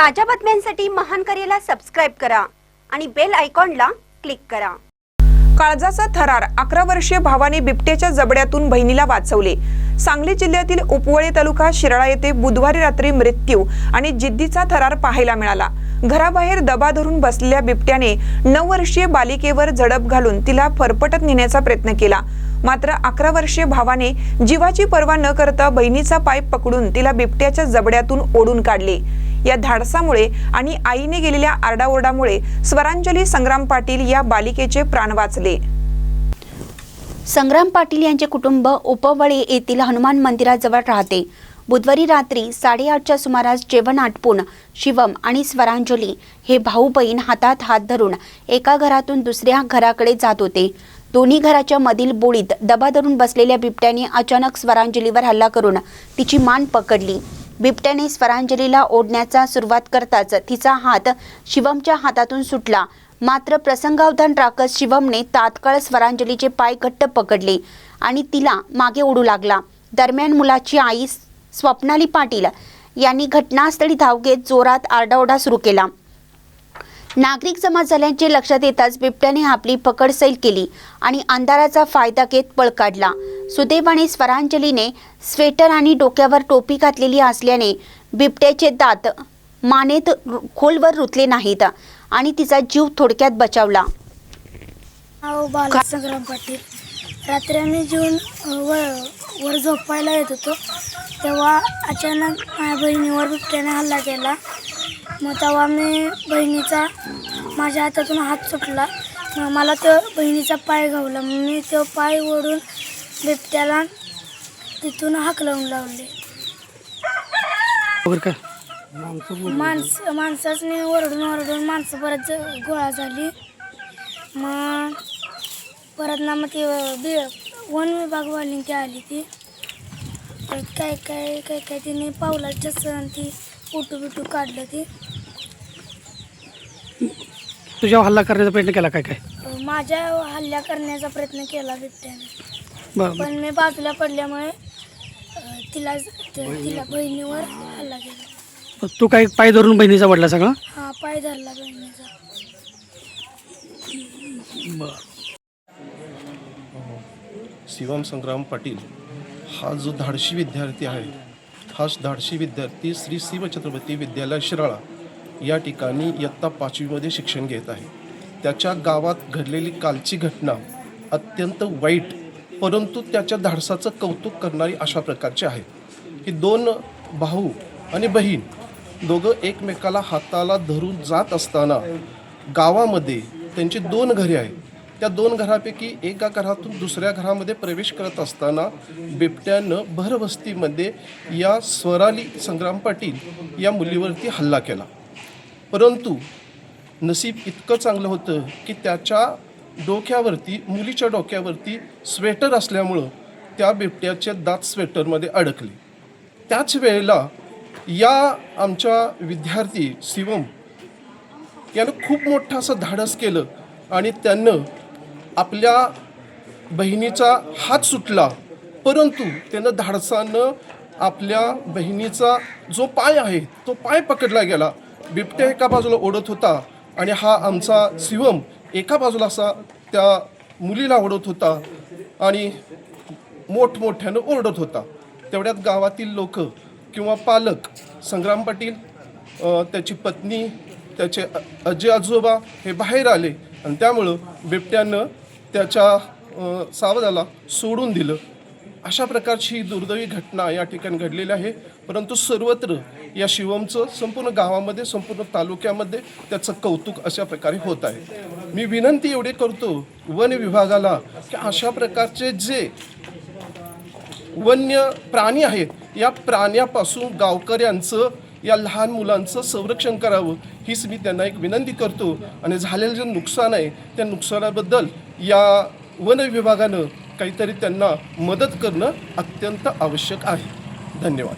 ताज्या बातम्यांसाठी महान करेला सबस्क्राईब करा आणि बेल आयकॉनला क्लिक करा. काळजाचा थरार अकरा वर्षीय भावाने बिबट्याच्या जबड्यातून बहिणीला वाचवले. सांगली जिल्ह्यातील उपवळे तालुका शिराळा येथे बुधवारी रात्री मृत्यू आणि जिद्दीचा थरार पाहायला मिळाला. घराबाहेर दबा धरून बसलेल्या बिबट्याने नऊ वर्षीय बालिकेवर झडप घालून तिला फरफटत नेण्याचा प्रयत्न केला. मात्र अकरा वर्षीय भावाने जीवाची पर्वा न करता बहिणीचा पाय पकडून तिला बिबट्याच्या जबड्यातून ओढून काढले. या धाडसामुळे आणि आईने गेलेल्या आरडाओरडामुळे स्वरांजली संग्राम पाटील या बालिकेचे प्राण वाचले. संग्राम पाटील यांचे कुटुंब उपवळे येथील हनुमान मंदिराजवळ राहते. बुधवारी रात्री साडेआठच्या सुमारास जेवण आटपून शिवम आणि स्वरांजली हे भाऊ बहीण हातात हात धरून एका घरातून दुसऱ्या घराकडे जात होते. दोन्ही घराच्या मधील बोळीत दबा धरून बसलेल्या बिबट्याने अचानक स्वरांजलीवर हल्ला करून तिची मान पकडली. बिबट्याने स्वरांजलीला ओढण्याचा सुरुवात करताच तिचा हात शिवमच्या हातातून सुटला. मात्र प्रसंगावधान राखत शिवमने तात्काळ स्वरांजलीचे पाय घट्ट पकडले आणि तिला मागे ओढू लागला. दरम्यान मुलाची आई स्वप्नाली पाटील यांनी घटनास्थळी धाव घेत जोरात आरडाओरडा सुरू केला. नागरिक जमा झाल्याचे लक्षात येताच बिबट्याने आपली पकड सैल केली आणि अंधाराचा फायदा घेत पळ काढला. सुदैवाने स्वरांजलीने स्वेटर आणि डोक्यावर टोपी घातलेली असल्याने बिबट्याचे दात मानेत खोलवर रुतले नाहीत आणि तिचा जीव थोडक्यात बचावला. नाव पाटील. रात्री आम्ही जेवून वर वर झोपायला येत होतो. तेव्हा अचानक माझ्या बहिणीवर बिबट्याने हल्ला केला. मग तेव्हा मी बहिणीचा माझ्या हातातून हात सुटला. मग मला तो बहिणीचा पाय घावला. मग मी तो पाय ओढून बिबट्याला तिथून हाक लावून लावले. माणस माणसाचनी ओरडून ओरडून माणसं परत गोळा झाली. मग परत ना मग ते बी वन विभागवाली ती आली ती. काय काय काय काय तिने पावलाच्या सण ती उटू बिटू काढलं ती तुझ्यावर हल्ला करण्याचा प्रयत्न केला काय काय? अं, माझ्या हल्ला करण्याचा प्रयत्न केला बिबट्याने. बरं बरं. पण मी बाजूला पडल्यामुळे अं, तिला तिला बहिणीवर हल्ला केला. तू काय पाय धरून बहिणीचा वडला सगळं? हा पाय धरला बहिणीचा. शिवम संग्राम पाटील हा जो धाडशी विद्यार्थी आहे खास धाडशी विद्यार्थी श्री शिव छत्रपती विद्यालय शिराळा या ठिकाणी इयत्ता पाचवीमध्ये शिक्षण घेत आहे. त्याच्या गावात घडलेली कालची घटना अत्यंत वाईट परंतु त्याच्या धाडसाचं कौतुक करणारी अशा प्रकारची आहे. की दोन भाऊ आणि बहीण दोघं एकमेकाला हाताला धरून जात असताना गावामध्ये त्यांची दोन घरे आहेत. त्या दोन घरापैकी एका घरातून दुसऱ्या घरामध्ये प्रवेश करत असताना बिबट्यानं भरवस्तीमध्ये या स्वराली संग्राम पाटील या मुलीवरती हल्ला केला. परंतु नसीब इतकं चांगलं होतं की त्याच्या डोक्यावरती मुलीच्या डोक्यावरती स्वेटर असल्यामुळं त्या बिबट्याचे दात स्वेटरमध्ये अडकले. त्याच वेळेला या आमच्या विद्यार्थी शिवम यानं खूप मोठं असं धाडस केलं आणि त्यांनं आपल्या बहिणीचा हात सुटला परंतु त्यानं धाडसानं आपल्या बहिणीचा जो पाय आहे तो पाय पकडला गेला. बिबट्या एका बाजूला ओढत होता आणि हा आमचा शिवम एका बाजूला असा त्या मुलीला ओढत होता आणि मोठमोठ्यानं ओरडत होता. तेवढ्यात गावातील लोक किंवा पालक संग्राम पाटील त्याची पत्नी त्याचे अ- आजी आजोबा हे बाहेर आले आणि त्यामुळं बिबट्यानं त्याच्या सावधाला सोडून दिलं. अशा प्रकारची ही दुर्दैवी घटना या ठिकाणी घडलेली आहे. परंतु सर्वत्र या शिवमचं संपूर्ण गावामध्ये संपूर्ण तालुक्यामध्ये त्याचं कौतुक अशा प्रकारे होत आहे. मी विनंती एवढी करतो वन विभागाला की अशा प्रकारचे जे वन्य प्राणी आहेत या प्राण्यापासून गावकऱ्यांचं या लहान मुलांचं संरक्षण करावं हीच मी त्यांना एक विनंती करतो. आणि झालेलं जे नुकसान आहे त्या नुकसानाबद्दल या वन विभागानं काहीतरी त्यांना मदत करणं अत्यंत आवश्यक आहे. धन्यवाद.